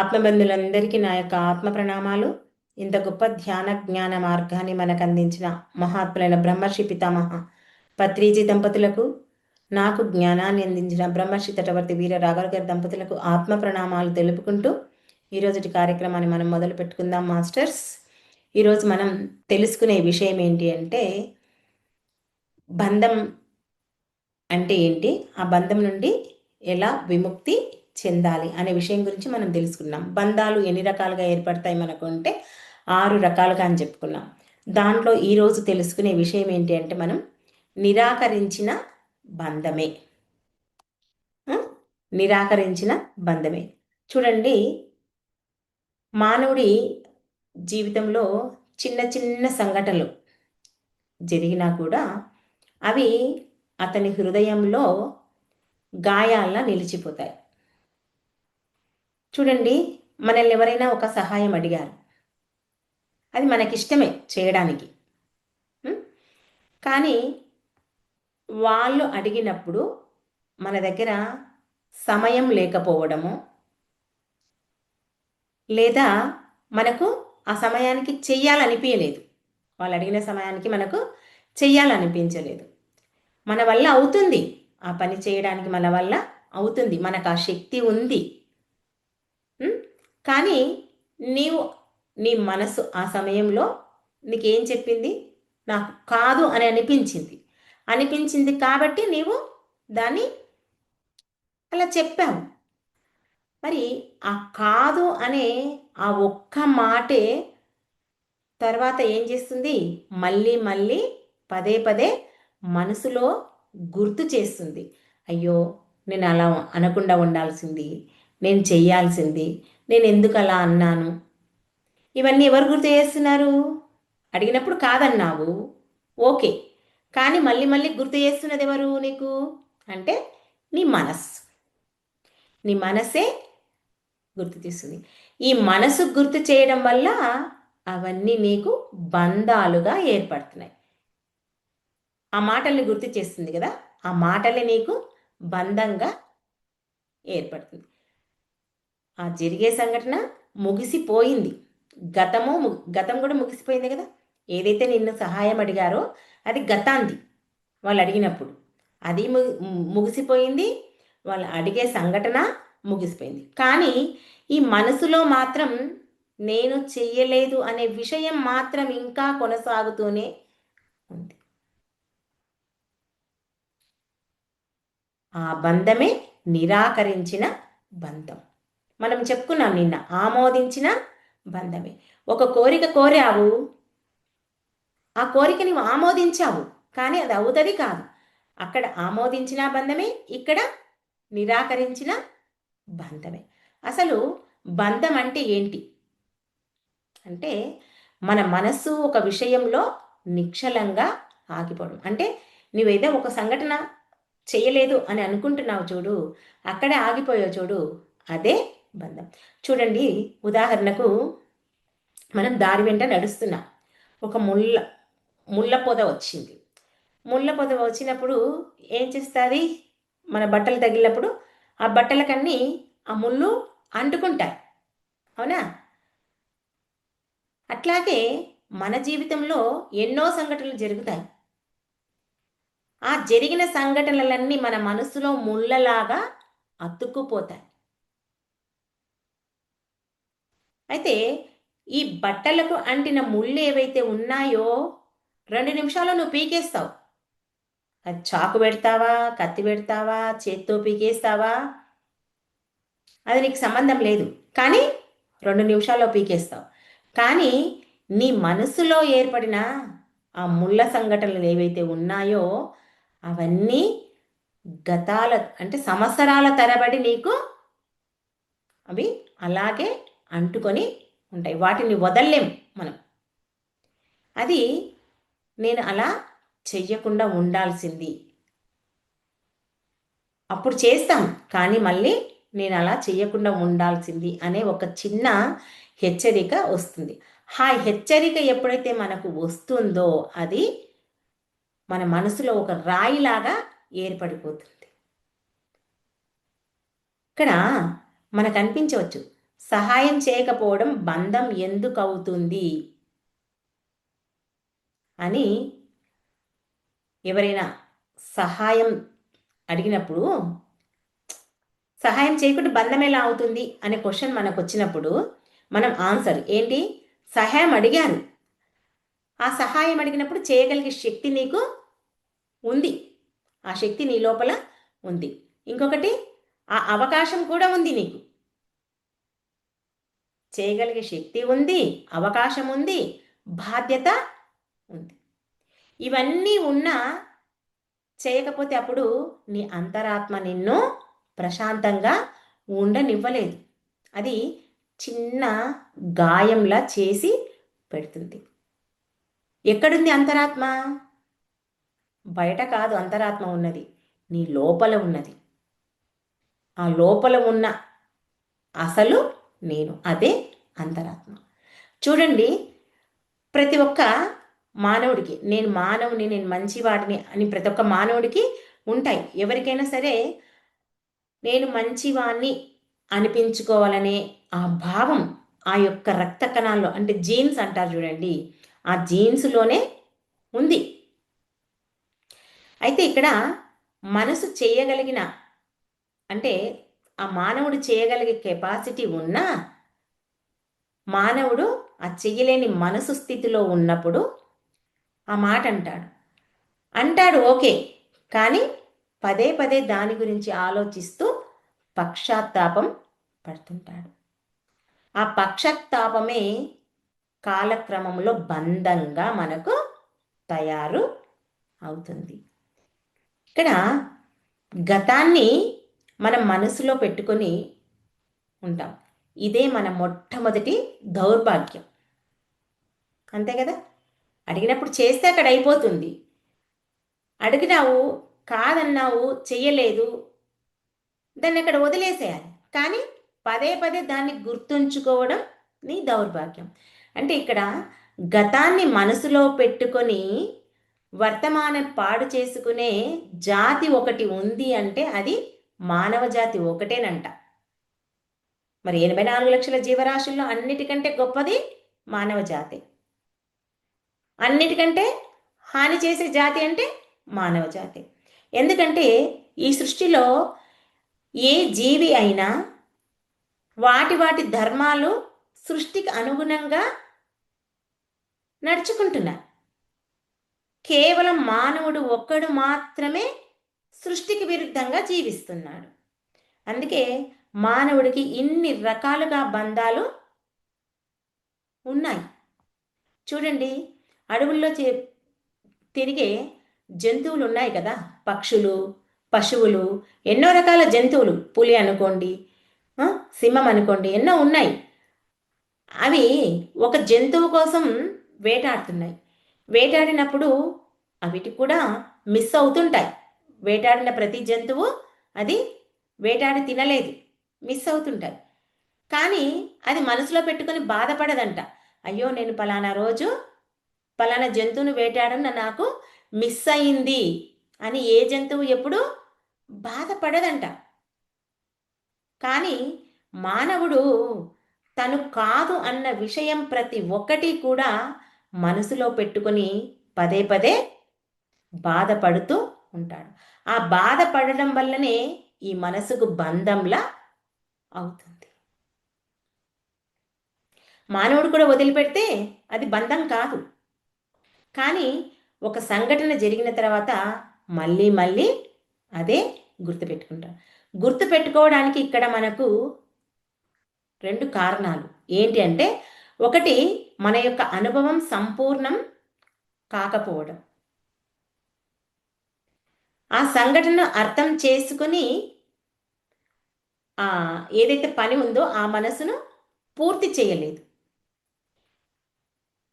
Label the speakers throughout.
Speaker 1: ఆత్మబంధులందరికీ నా యొక్క ఆత్మ ప్రణామాలు. ఇంత గొప్ప ధ్యాన జ్ఞాన మార్గాన్ని మనకు అందించిన మహాత్ములైన బ్రహ్మర్షి పితామహ పత్రిజీ దంపతులకు నాకు జ్ఞానాన్ని అందించిన బ్రహ్మర్షి తటవర్తి వీర రాఘవ గారి దంపతులకు ఆత్మ ప్రణామాలు తెలుపుకుంటూ ఈరోజుటి కార్యక్రమాన్ని మనం మొదలు పెట్టుకుందాం మాస్టర్స్. ఈరోజు మనం తెలుసుకునే విషయం ఏంటి అంటే బంధం అంటే ఏంటి? ఆ బంధం నుండి ఎలా విముక్తి చెందాలి అనే విషయం గురించి మనం తెలుసుకున్నాం. బంధాలు ఎన్ని రకాలుగా ఏర్పడతాయి మనకు అంటే ఆరు రకాలుగా అని చెప్పుకున్నాం. దాంట్లో ఈరోజు తెలుసుకునే విషయం ఏంటి అంటే మనం నిరాకరించిన బంధమే. నిరాకరించిన బంధమే. చూడండి మానవుడి జీవితంలో చిన్న చిన్న సంఘటనలు జరిగినా కూడా అవి అతని హృదయంలో గాయాల్లా నిలిచిపోతాయి. చూడండి మనల్ని ఎవరైనా ఒక సహాయం అడిగారు. అది మనకిష్టమే చేయడానికి. కానీ వాళ్ళు అడిగినప్పుడు మన దగ్గర సమయం లేకపోవడము లేదా మనకు ఆ సమయానికి చెయ్యాలనిపించలేదు వాళ్ళు అడిగిన సమయానికి మనకు చెయ్యాలనిపించలేదు. మన వల్ల అవుతుంది. ఆ పని చేయడానికి మన వల్ల అవుతుంది. మనకు ఆ శక్తి ఉంది. కానీ నీవు నీ మనసు ఆ సమయంలో నీకేం చెప్పింది? నాకు కాదు అని అనిపించింది. అనిపించింది కాబట్టి నీవు దాన్ని అలా చెప్పావు. మరి ఆ కాదు అనే ఆ ఒక్క మాటే తర్వాత ఏం చేస్తుంది? మళ్ళీ మళ్ళీ పదే పదే మనసులో గుర్తు చేస్తుంది. అయ్యో నేను అలా అనకుండా ఉండాల్సింది నేను చెయ్యాల్సింది నేను ఎందుకు అలా అన్నాను. ఇవన్నీ ఎవరు గుర్తు చేస్తున్నారు? అడిగినప్పుడు కాదన్నావు. ఓకే కానీ మళ్ళీ మళ్ళీ గుర్తు చేస్తున్నది ఎవరు నీకు? అంటే నీ మనస్సు. నీ మనసే? గుర్తు తీస్తుంది ఈ మనసు గుర్తు చేయడం వల్ల అవన్నీ నీకు బంధాలుగా ఏర్పడుతున్నాయి. ఆ మాటల్ని గుర్తు చేస్తుంది కదా ఆ మాటలే నీకు బంధంగా ఏర్పడుతుంది. ఆ జరిగే సంఘటన ముగిసిపోయింది. గతము గతం కూడా ముగిసిపోయింది కదా? ఏదైతే నిన్ను సహాయం అడిగారో అది గతాంది వాళ్ళు అడిగినప్పుడు. అది ముగిసిపోయింది వాళ్ళు అడిగే సంఘటన ముగిసిపోయింది. కానీ ఈ మనసులో మాత్రం నేను చెయ్యలేదు అనే విషయం మాత్రం ఇంకా కొనసాగుతూనే ఉంది. ఆ బంధమే నిరాకరించిన బంధం. మనం చెప్పుకున్నాం నిన్న ఆమోదించిన బంధమే. ఒక కోరిక కోరావు ఆ కోరిక నువ్వు ఆమోదించావు కానీ అది అవుతుంది కాదు. అక్కడ ఆమోదించిన బంధమే ఇక్కడ నిరాకరించిన బంధమే. అసలు బంధం అంటే ఏంటి? అంటే మన మనస్సు ఒక విషయంలో నిక్షలంగా ఆగిపోవడం. అంటే నువ్వేదో ఒక సంఘటన చేయలేదు అని అనుకుంటున్నావు చూడు అక్కడే ఆగిపోయావు చూడు అదే బంధం. చూడండి ఉదాహరణకు మనం దారి వెంట నడుస్తున్నాం. ఒక ముళ్ళ ముళ్ళ పొద వచ్చింది. ముళ్ళ పొద వచ్చినప్పుడు ఏం చేస్తుంది? మన బట్టలు తగిలినప్పుడు ఆ బట్టలకన్నీ ఆ ముళ్ళు అంటుకుంటాయి. అవునా? అట్లాగే మన జీవితంలో ఎన్నో సంఘటనలు జరుగుతాయి. ఆ జరిగిన సంఘటనలన్నీ మన మనసులో ముళ్ళలాగా అతుక్కుపోతాయి. అయితే ఈ బట్టలకు అంటిన ముళ్ళు ఏవైతే ఉన్నాయో రెండు నిమిషాలు నువ్వు పీకేస్తావు. అది చాకు పెడతావా కత్తి పెడతావా చేత్తో పీకేస్తావా? అది నీకు సంబంధం లేదు. కానీ రెండు నిమిషాల్లో పీకేస్తావు. కానీ నీ మనసులో ఏర్పడిన ఆ ముళ్ళ సంఘటనలు ఏవైతే ఉన్నాయో అవన్నీ గతాల అంటే సంవత్సరాల తరబడి నీకు అవి అలాగే అంటుకొని ఉంటాయి. వాటిని వదల్లేం మనం. అది నేను అలా చెయ్యకుండా ఉండాల్సింది. అప్పుడు చేస్తాం కానీ మళ్ళీ నేను అలా చెయ్యకుండా ఉండాల్సింది అనే ఒక చిన్న హెచ్చరిక వస్తుంది. ఆ హెచ్చరిక ఎప్పుడైతే మనకు వస్తుందో అది మన మనసులో ఒక రాయిలాగా ఏర్పడిపోతుంది. ఇక్కడ మనకు అనిపించవచ్చు సహాయం చేయకపోవడం బంధం ఎందుకు అవుతుంది అని ఎవరైనా సహాయం అడిగినప్పుడు సహాయం చేయకుండా బంధం ఎలా అవుతుంది అనే క్వశ్చన్ మనకు వచ్చినప్పుడు మనం ఆన్సర్ ఏంటి? సహాయం అడిగారు ఆ సహాయం అడిగినప్పుడు చేయగలిగే శక్తి నీకు ఉంది. ఆ శక్తి నీ లోపల ఉంది. ఇంకొకటి ఆ అవకాశం కూడా ఉంది నీకు. చేయగలిగే శక్తి ఉంది అవకాశం ఉంది బాధ్యత ఉంది. ఇవన్నీ ఉన్నా చేయకపోతే అప్పుడు నీ అంతరాత్మ నిన్ను ప్రశాంతంగా ఉండనివ్వలేదు. అది చిన్న గాయంలా చేసి పెడుతుంది. ఎక్కడుంది అంతరాత్మ? బయట కాదు అంతరాత్మ ఉన్నది. నీ లోపల ఉన్నది. ఆ లోపల ఉన్న అసలు నేను. అదే అంతరాత్మ. చూడండి ప్రతి ఒక్క మానవుడికి నేను మానవుని నేను మంచివాడిని అని ప్రతి ఒక్క మానవుడికి ఉంటాయి. ఎవరికైనా సరే నేను మంచివాణ్ణి అనిపించుకోవాలనే ఆ భావం ఆ యొక్క రక్త కణాల్లో అంటే జీన్స్ అంటారు చూడండి ఆ జీన్స్లోనే ఉంది. అయితే ఇక్కడ మనసు చేయగలిగిన అంటే ఆ మానవుడు చేయగలిగే కెపాసిటీ ఉన్నా మానవుడు ఆ చెయ్యలేని మనసు స్థితిలో ఉన్నప్పుడు ఆ మాట అంటాడు. అంటాడు ఓకే కానీ పదే పదే దాని గురించి ఆలోచిస్తూ పక్షాత్తాపం పడుతుంటాడు. ఆ పక్షాత్తాపమే కాలక్రమంలో బంధంగా మనకు తయారు అవుతుంది. ఇక్కడ గతాన్ని మనం మనసులో పెట్టుకొని ఉంటాం. ఇదే మన మొట్టమొదటి దౌర్భాగ్యం. అంతే కదా? అడిగినప్పుడు చేస్తే అక్కడ అయిపోతుంది. అడిగినావు కాదన్నావు చెయ్యలేదు దాన్ని అక్కడ వదిలేసేయాలి. కానీ పదే పదే దాన్ని గుర్తుంచుకోవడం నీ దౌర్భాగ్యం. అంటే ఇక్కడ గతాన్ని మనసులో పెట్టుకొని వర్తమానం పాడు చేసుకునే జాతి ఒకటి ఉంది అంటే అది మానవ జాతి ఒకటేనంట. మరి ఎనభై నాలుగు లక్షల జీవరాశుల్లో అన్నిటికంటే గొప్పది మానవ జాతి అన్నిటికంటే హాని చేసే జాతి అంటే మానవ జాతి ఎందుకంటే ఈ సృష్టిలో ఏ జీవి అయినా వాటి వాటి ధర్మాలు సృష్టికి అనుగుణంగా నడుచుకుంటున్నారు కేవలం మానవుడు ఒక్కడు మాత్రమే సృష్టికి విరుద్ధంగా జీవిస్తున్నాడు. అందుకే మానవుడికి ఇన్ని రకాలుగా బంధాలు ఉన్నాయి. చూడండి అడవుల్లో చే తిరిగే జంతువులు ఉన్నాయి కదా? పక్షులు పశువులు ఎన్నో రకాల జంతువులు. పులి అనుకోండి సింహం అనుకోండి ఎన్నో ఉన్నాయి. అవి ఒక జంతువు కోసం వేటాడుతున్నాయి. వేటాడినప్పుడు అవిటి కూడా మిస్ అవుతుంటాయి. వేటాడిన ప్రతి జంతువు అది వేటాడి తినలేదు. మిస్ అవుతుంటాయి కానీ అది మనసులో పెట్టుకొని బాధపడదంట. అయ్యో నేను పలానా రోజు పలానా జంతువును వేటాడన్న నాకు మిస్ అయింది అని ఏ జంతువు ఎప్పుడు బాధపడదంట. కానీ మానవుడు తను కాదు అన్న విషయం ప్రతి ఒక్కటి కూడా మనసులో పెట్టుకొని పదే పదే బాధపడుతూ ఉంటాడు. ఆ బాధపడడం వల్లనే ఈ మనసుకు బంధంలా అవుతుంది. మానవుడు కూడా వదిలిపెడితే అది బంధం కాదు. కానీ ఒక సంఘటన జరిగిన తర్వాత మళ్ళీ మళ్ళీ అదే గుర్తుపెట్టుకుంటాం. గుర్తుపెట్టుకోవడానికి ఇక్కడ మనకు రెండు కారణాలు. ఏంటి అంటే ఒకటి మన యొక్క అనుభవం సంపూర్ణం కాకపోవడం. ఆ సంఘటనను అర్థం చేసుకుని ఏదైతే పని ఉందో ఆ మనసును పూర్తి చేయలేదు.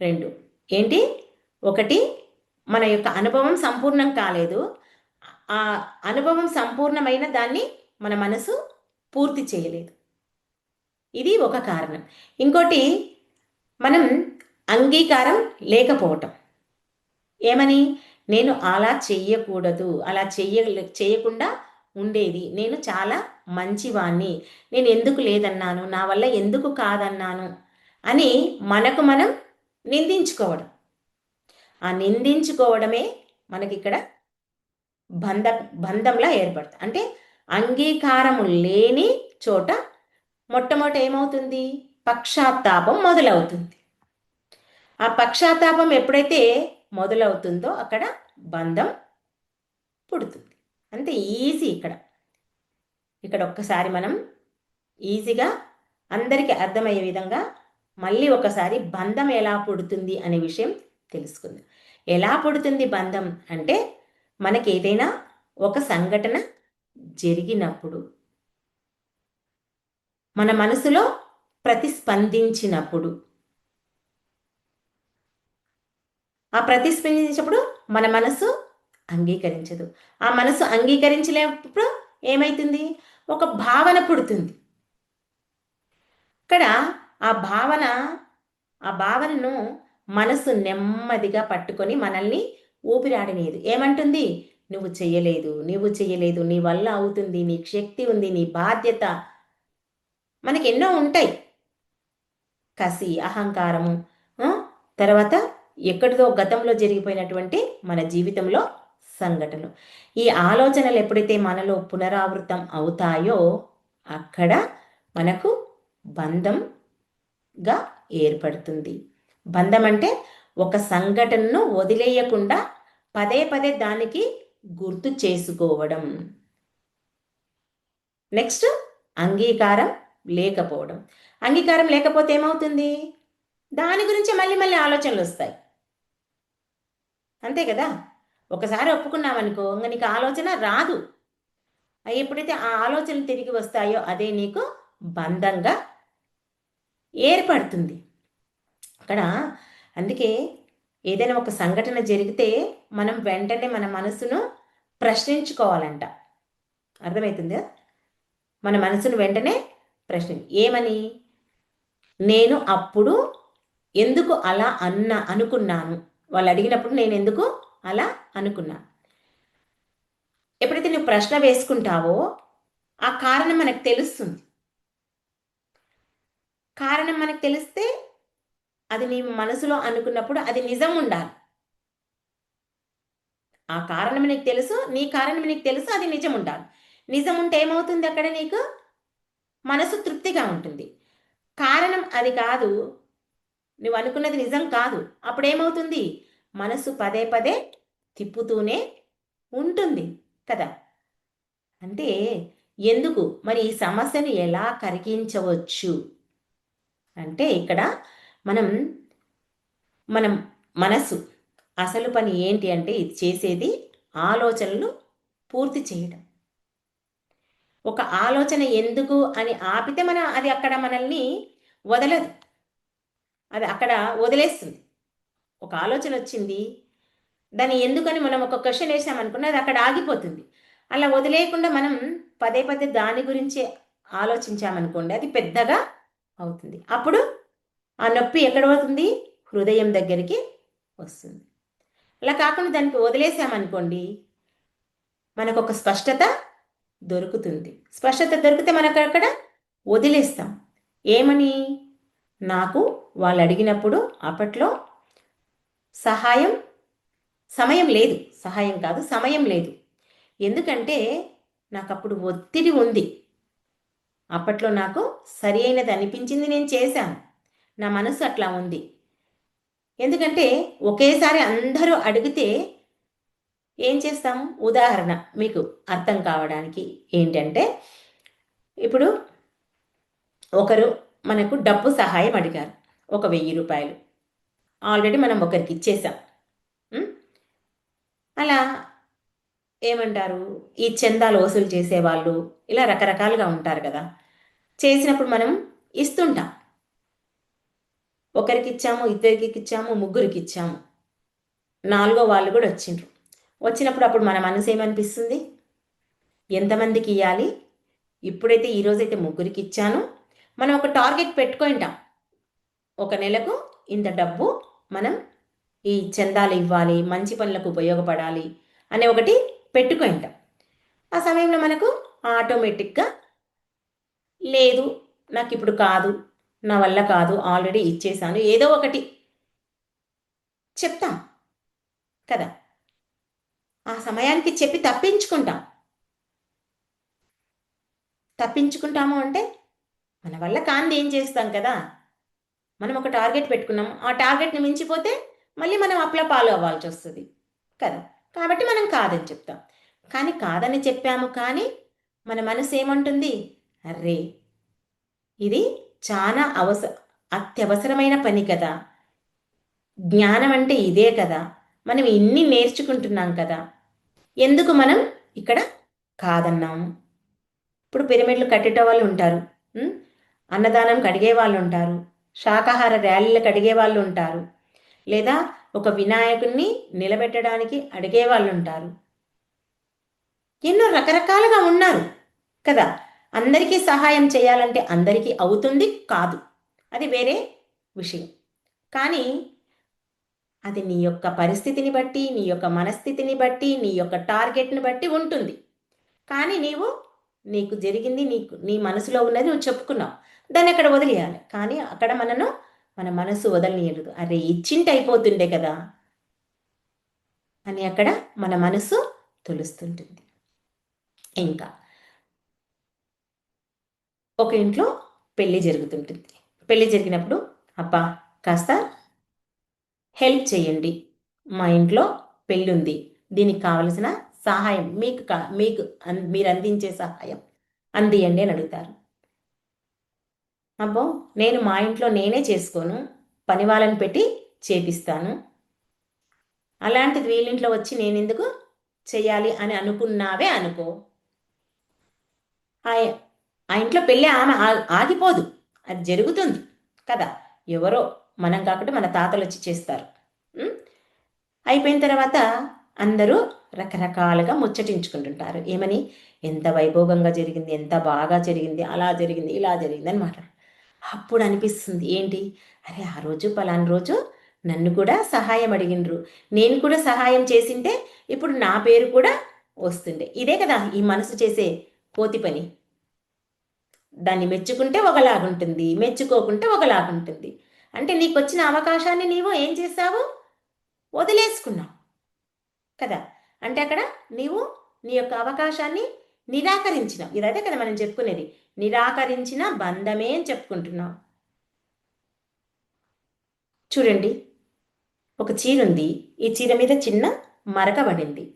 Speaker 1: రెండు. ఏంటి? ఒకటి మన యొక్క అనుభవం సంపూర్ణం కాలేదు. ఆ అనుభవం సంపూర్ణమైన దాన్ని మన మనసు పూర్తి చేయలేదు. ఇది ఒక కారణం. ఇంకోటి మనం అంగీకారం లేకపోవటం. ఏమని? నేను అలా చెయ్యకూడదు అలా చెయ్య చేయకుండా ఉండేది. నేను చాలా మంచివాణ్ణి. నేను ఎందుకు లేదన్నాను? నా వల్ల ఎందుకు కాదన్నాను? అని మనకు మనం నిందించుకోవడం. ఆ నిందించుకోవడమే మనకి ఇక్కడ బంధ బంధంలా ఏర్పడుతుంది అంటే అంగీకారము లేని చోట మొట్టమొదట ఏమవుతుంది? పక్షాత్తాపం మొదలవుతుంది. ఆ పక్షాత్తాపం ఎప్పుడైతే మొదలవుతుందో అక్కడ బంధం పుడుతుంది. అంతే ఈజీ ఇక్కడ. ఇక్కడ ఒక్కసారి మనం ఈజీగా అందరికీ అర్థమయ్యే విధంగా మళ్ళీ ఒకసారి బంధం ఎలా పుడుతుంది అనే విషయం తెలుసుకుందాం. ఎలా పుడుతుంది బంధం అంటే మనకి ఏదైనా ఒక సంఘటన జరిగినప్పుడు మన మనసులో ప్రతిస్పందించినప్పుడు ఆ ప్రతిస్పందించినప్పుడు మన మనసు అంగీకరించదు. ఆ మనసు అంగీకరించలేనప్పుడు ఏమైతుంది? ఒక భావన పుడుతుంది. ఇక్కడ ఆ భావన ఆ భావనను మనసు నెమ్మదిగా పట్టుకొని మనల్ని ఊపిరాడలేదు ఏమంటుంది? నువ్వు చెయ్యలేదు నువ్వు చెయ్యలేదు నీ వల్ల అవుతుంది నీ శక్తి ఉంది నీ బాధ్యత మనకి ఎన్నో ఉంటాయి. కసి అహంకారము తర్వాత ఎక్కడిదో గతంలో జరిగిపోయినటువంటి మన జీవితంలో సంఘటనలు. ఈ ఆలోచనలు ఎప్పుడైతే మనలో పునరావృతం అవుతాయో అక్కడ మనకు బంధంగా ఏర్పడుతుంది. బంధం అంటే ఒక సంఘటనను వదిలేయకుండా పదే పదే దానికి గుర్తు చేసుకోవడం. నెక్స్ట్ అంగీకారం లేకపోవడం. అంగీకారం లేకపోతే ఏమవుతుంది? దాని గురించి మళ్ళీ మళ్ళీ ఆలోచనలు వస్తాయి. అంతే కదా? ఒకసారి ఒప్పుకున్నామనుకో ఇంకా నీకు ఆలోచన రాదు. ఎప్పుడైతే ఆ ఆలోచనలు తిరిగి వస్తాయో అదే నీకు బంధంగా ఏర్పడుతుంది. అక్కడ అందుకే ఏదైనా ఒక సంఘటన జరిగితే మనం వెంటనే మన మనసును ప్రశ్నించుకోవాలంట. అర్థమవుతుందా మన మనసును వెంటనే ప్రశ్న ఏమని? నేను అప్పుడు ఎందుకు అలా అన్న అనుకున్నాను? వాళ్ళు అడిగినప్పుడు నేను ఎందుకు అలా అనుకున్నాను ఎప్పుడైతే నువ్వు ప్రశ్న వేసుకుంటావో ఆ కారణం మనకు తెలుస్తుంది. కారణం మనకు తెలిస్తే అది నీ మనసులో అనుకున్నప్పుడు అది నిజం ఉండాలి. ఆ కారణం నీకు తెలుసు నీ కారణం నీకు తెలుసు అది నిజం ఉండాలి. నిజం ఉంటే ఏమవుతుంది అక్కడ నీకు? మనసు తృప్తిగా ఉంటుంది. కారణం అది కాదు నువ్వు అనుకున్నది నిజం కాదు. అప్పుడేమవుతుంది? మనసు పదే పదే తిప్పుతూనే ఉంటుంది కదా? అంటే ఎందుకు? మరి ఈ సమస్యను ఎలా కరిగించవచ్చు? అంటే ఇక్కడ మనం మనం మనసు అసలు పని ఏంటి అంటే ఇది చేసేది ఆలోచనలు పూర్తి చేయడం ఒక ఆలోచన ఎందుకు అని ఆపితే మనం అది అక్కడ మనల్ని వదలదు. అది అక్కడ వదిలేస్తుంది. ఒక ఆలోచన వచ్చింది. దాన్ని ఎందుకని మనం ఒక క్వశ్చన్ వేసామనుకున్న అది అక్కడ ఆగిపోతుంది. అలా వదిలేయకుండా మనం పదే పదే దాని గురించే ఆలోచించామనుకోండి అది పెద్దగా అవుతుంది. అప్పుడు ఆ నొప్పి ఎక్కడ అవుతుంది హృదయం దగ్గరికి వస్తుంది. అలా కాకుండా దానికి వదిలేసామనుకోండి మనకు ఒక స్పష్టత దొరుకుతుంది. స్పష్టత దొరికితే మనకు అక్కడ వదిలేస్తాం. ఏమని? నాకు వాళ్ళు అడిగినప్పుడు అప్పట్లో సహాయం సమయం లేదు. సహాయం కాదు సమయం లేదు. ఎందుకంటే నాకు అప్పుడు ఒత్తిడి ఉంది. అప్పట్లో నాకు సరి అయినది అనిపించింది నేను చేశాను. నా మనసు అట్లా ఉంది. ఎందుకంటే ఒకేసారి అందరూ అడిగితే ఏం చేస్తాం? ఉదాహరణ మీకు అర్థం కావడానికి ఏంటంటే ఇప్పుడు ఒకరు మనకు డబ్బు సహాయం అడిగారు. ఒక వెయ్యి రూపాయలు. ఆల్రెడీ మనం ఒకరికి ఇచ్చేసాం. అలా ఏమంటారు? ఈ చందాలు వసూలు చేసేవాళ్ళు ఇలా రకరకాలుగా ఉంటారు కదా. చేసినప్పుడు మనం ఇస్తుంటాం. ఒకరికి ఇచ్చాము ఇద్దరికి ఇచ్చాము ముగ్గురికి ఇచ్చాము. నాలుగో వాళ్ళు కూడా వచ్చిండ్రు. వచ్చినప్పుడు అప్పుడు మన మనసు ఏమనిపిస్తుంది? ఎంతమందికి ఇవ్వాలి ఇప్పుడైతే ఈరోజైతే ముగ్గురికి ఇచ్చాను. మనం ఒక టార్గెట్ పెట్టుకుంటాం. ఒక నెలకు ఇంత డబ్బు మనం ఈ చందాలు ఇవ్వాలి మంచి పనులకు ఉపయోగపడాలి అనే ఒకటి పెట్టుకుంటాం ఆ సమయంలో మనకు ఆటోమేటిక్గా లేదు నాకు ఇప్పుడు కాదు నా వల్ల కాదు ఆల్రెడీ ఇచ్చేసాను ఏదో ఒకటి చెప్తాం కదా. ఆ సమయానికి చెప్పి తప్పించుకుంటాం. తప్పించుకుంటాము అంటే మన వల్ల కాంది ఏం చేస్తాం కదా? మనం ఒక టార్గెట్ పెట్టుకున్నాం. ఆ టార్గెట్ని మించిపోతే మళ్ళీ మనం అప్లా ఫాలో అవ్వాల్సి వస్తుంది. కదా? కాబట్టి మనం కాదని చెప్తాం. కానీ కాదని చెప్పాము కానీ మన మనసు ఏమంటుంది? అర్రే ఇది చాలా అవస అత్యవసరమైన పని కదా. జ్ఞానం అంటే ఇదే కదా. మనం ఇన్ని నేర్చుకుంటున్నాం కదా. ఎందుకు మనం ఇక్కడ కాదన్నాము ఇప్పుడు పిరమిడ్లు కట్టేట వాళ్ళు ఉంటారు అన్నదానం కడిగే వాళ్ళు ఉంటారు. శాకాహార ర్యాలీలకు అడిగే వాళ్ళు ఉంటారు. లేదా ఒక వినాయకుణ్ణి నిలబెట్టడానికి అడిగే వాళ్ళు ఉంటారు. ఎన్నో రకరకాలుగా ఉన్నారు కదా. అందరికీ సహాయం చేయాలంటే అందరికీ అవుతుంది కాదు. అది వేరే విషయం. కానీ అది నీ యొక్క పరిస్థితిని బట్టి నీ యొక్క మనస్థితిని బట్టి నీ యొక్క టార్గెట్ని బట్టి ఉంటుంది. కానీ నీవు నీకు జరిగింది నీకు నీ మనసులో ఉన్నది నువ్వు చెప్పుకున్నావు. దాన్ని అక్కడ వదిలేయాలి. కానీ అక్కడ మనను మన మనసు వదలనీయలేదు. అరే ఇచ్చింటి అయిపోతుండే కదా అని అక్కడ మన మనసు తొలుస్తుంటుంది. ఇంకా ఒక ఇంట్లో పెళ్ళి జరుగుతుంటుంది. పెళ్ళి జరిగినప్పుడు అబ్బా కాస్త హెల్ప్ చేయండి. మా ఇంట్లో పెళ్ళి ఉంది దీనికి కావలసిన సహాయం మీకు మీకు మీరు అందించే సహాయం అందియండి అని అడుగుతారు. అబ్బో నేను మా ఇంట్లో నేనే చేసుకోను పని వాళ్ళని పెట్టి చేపిస్తాను. అలాంటిది వీళ్ళింట్లో వచ్చి నేనెందుకు చెయ్యాలి అని అనుకున్నావే అనుకో. ఆ ఇంట్లో పెళ్ళి ఆమె ఆగిపోదు. అది జరుగుతుంది కదా. ఎవరో మనం కాకుండా మన తాతలు వచ్చి చేస్తారు. అయిపోయిన తర్వాత అందరూ రకరకాలుగా ముచ్చటించుకుంటుంటారు. ఏమని? ఎంత వైభోగంగా జరిగింది ఎంత బాగా జరిగింది అలా జరిగింది ఇలా జరిగింది అని మాట్లాడు అప్పుడు అనిపిస్తుంది ఏంటి? అరే ఆ రోజు పలానా రోజు నన్ను కూడా సహాయం అడిగినరు నేను కూడా సహాయం చేసింటే ఇప్పుడు నా పేరు కూడా వస్తుండే. ఇదే కదా ఈ మనసు చేసే కోతి పని. దాన్ని మెచ్చుకుంటే ఒకలాగుంటుంది మెచ్చుకోకుంటే ఒకలాగుంటుంది. అంటే నీకు వచ్చిన అవకాశాన్ని నీవు ఏం చేసావు వదిలేసుకున్నావు కదా. అంటే అక్కడ నీవు నీ యొక్క అవకాశాన్ని నిరాకరించినావు. ఇదైతే కదా మనం చెప్పుకునేది. నిరాకరించిన బంధమే అని చెప్పుకుంటున్నాం. చూడండి ఒక చీర ఉంది. ఈ చీర మీద చిన్న మరక పడింది.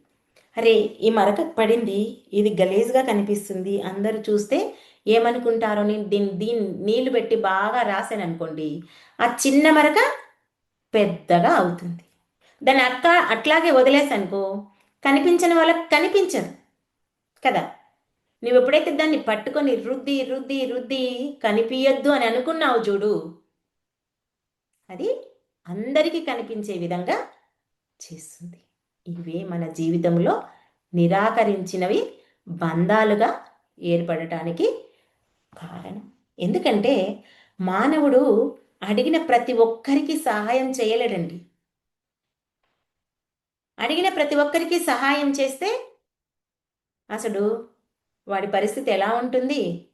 Speaker 1: అరే ఈ మరక పడింది. ఇది గలీజ్గా కనిపిస్తుంది. అందరూ చూస్తే ఏమనుకుంటారో నేను దీన్ని దీన్ని నీళ్ళు పెట్టి బాగా రాశాను అనుకోండి ఆ చిన్న మరక పెద్దగా అవుతుంది. దాన్ని అక్క అట్లాగే వదిలేసనుకో కనిపించని వాళ్ళకి కనిపించదు కదా. నువ్వు ఎప్పుడైతే దాన్ని పట్టుకొని రుద్ది రుద్ది రుద్ది కనిపించద్దు అని అనుకున్నావు చూడు అది అందరికీ కనిపించే విధంగా చేస్తుంది. ఇవే మన జీవితంలో నిరాకరించినవి బంధాలుగా ఏర్పడటానికి కారణం. ఎందుకంటే మానవుడు అడిగిన ప్రతి ఒక్కరికి సహాయం చేయలేడండి. అడిగిన ప్రతి ఒక్కరికి సహాయం చేస్తే అసలు వాడి పరిస్థితి ఎలా ఉంటుంది?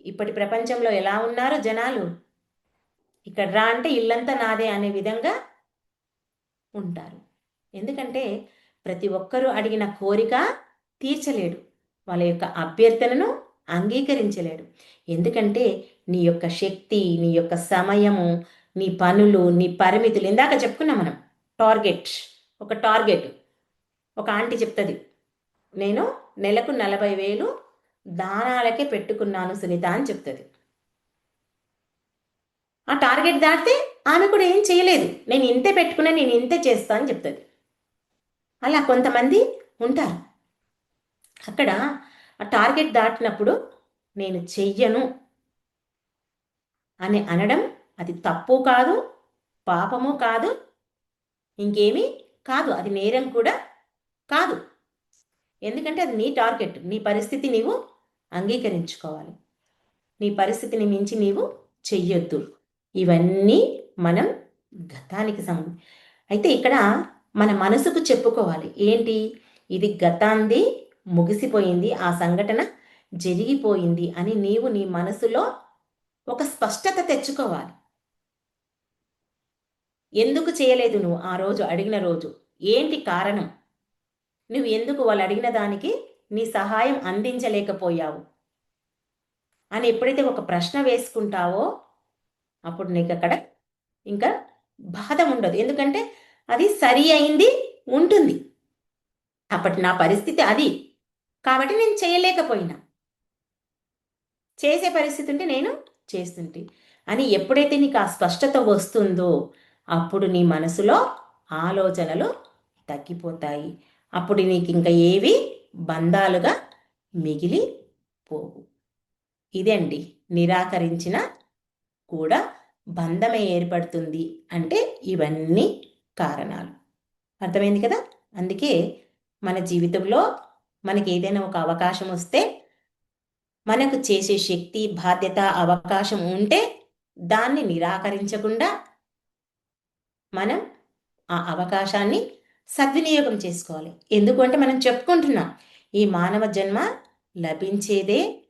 Speaker 1: ఇప్పటి ప్రపంచంలో ఎలా ఉన్నారు జనాలు? ఇక్కడ రా అంటే ఇల్లంతా నాదే అనే విధంగా ఉంటారు. ఎందుకంటే ప్రతి ఒక్కరూ అడిగిన కోరిక తీర్చలేడు. వాళ్ళ యొక్క అభ్యర్థనను అంగీకరించలేడు. ఎందుకంటే నీ యొక్క శక్తి నీ యొక్క సమయము నీ పనులు నీ పరిమితులు ఇందాక చెప్పుకున్నాం మనం. టార్గెట్. ఒక టార్గెట్. ఒక ఆంటీ చెప్తుంది. నేను నెలకు నలభై వేలు దానాలకే పెట్టుకున్నాను సునీత అని చెప్తుంది. ఆ టార్గెట్ దాటితే ఆమె కూడా ఏం చేయలేదు. నేను ఇంతే పెట్టుకున్నా నేను ఇంతే చేస్తా అని చెప్తుంది. అలా కొంతమంది ఉంటారు. అక్కడ ఆ టార్గెట్ దాటినప్పుడు నేను చెయ్యను అని అనడం అది తప్పు కాదు పాపము కాదు ఇంకేమీ కాదు. అది నేరం కూడా కాదు. ఎందుకంటే అది నీ టార్గెట్ నీ పరిస్థితి నీవు అంగీకరించుకోవాలి. నీ పరిస్థితిని మించి నీవు చెయ్యొద్దు. ఇవన్నీ మనం గతానికి సం అయితే ఇక్కడ మన మనసుకు చెప్పుకోవాలి. ఏంటి? ఇది గతాంది ముగిసిపోయింది ఆ సంఘటన జరిగిపోయింది అని నీవు నీ మనసులో ఒక స్పష్టత తెచ్చుకోవాలి. ఎందుకు చేయలేదు నువ్వు ఆ రోజు అడిగిన రోజు? ఏంటి కారణం? నువ్వు ఎందుకు వాళ్ళు అడిగిన దానికి నీ సహాయం అందించలేకపోయావు. అని ఎప్పుడైతే ఒక ప్రశ్న వేసుకుంటావో అప్పుడు నీకు అక్కడ ఇంకా బాధ ఉండదు. ఎందుకంటే అది సరి అయింది ఉంటుంది. అప్పటి నా పరిస్థితి అది. కాబట్టి నేను చేయలేకపోయినా. చేసే పరిస్థితి ఉంటే నేను చేస్తుంటే. అని ఎప్పుడైతే నీకు ఆ స్పష్టత వస్తుందో అప్పుడు నీ మనసులో ఆలోచనలు తగ్గిపోతాయి. అప్పుడు నీకు ఇంకా ఏవి బంధాలుగా మిగిలిపోవు ఇదండి నిరాకరించిన కూడా బంధమే ఏర్పడుతుంది అంటే ఇవన్నీ కారణాలు. అర్థమైంది కదా? అందుకే మన జీవితంలో మనకి ఏదైనా ఒక అవకాశం వస్తే మనకు చేసే శక్తి బాధ్యత అవకాశం ఉంటే దాన్ని నిరాకరించకుండా మనం ఆ అవకాశాన్ని సద్వినియోగం చేసుకోవాలి. ఎందుకంటే మనం చెప్పుకుంటున్నాం ఈ మానవ జన్మ లభించేదే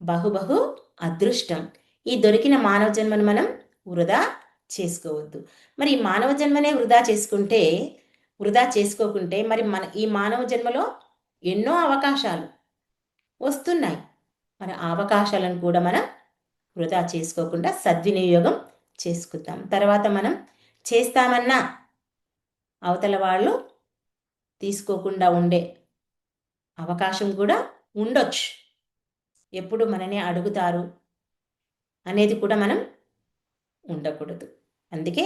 Speaker 1: బహుబహు అదృష్టం. ఈ దొరికిన మానవ జన్మను మనం వృధా చేసుకోవద్దు. మరి ఈ మానవ జన్మనే వృధా చేసుకుంటే వృధా చేసుకోకుంటే మరి మన ఈ మానవ జన్మలో ఎన్నో అవకాశాలు వస్తున్నాయి. మన అవకాశాలను కూడా మనం వృధా చేసుకోకుండా సద్వినియోగం చేసుకుందాం. తర్వాత మనం చేస్తామన్నా అవతల వాళ్ళు తీసుకోకుండా ఉండే అవకాశం కూడా ఉండొచ్చు. ఎప్పుడు మననే అడుగుతారు అనేది కూడా మనం ఉండకూడదు. అందుకే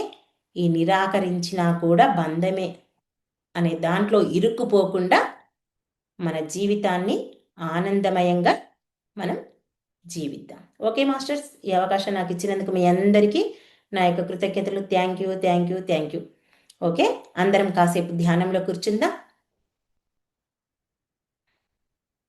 Speaker 1: ఈ నిరాకరించినా కూడా బంధమే అనే దాంట్లో ఇరుక్కుపోకుండా మన జీవితాన్ని ఆనందమయంగా మనం జీవిద్దాం. ఓకే మాస్టర్స్ ఈ అవకాశం నాకు ఇచ్చినందుకు మీ అందరికీ నా యొక్క కృతజ్ఞతలు. Thank you thank you thank you. Okay? అందరం కాసేపు ధ్యానంలో కూర్చుందాం.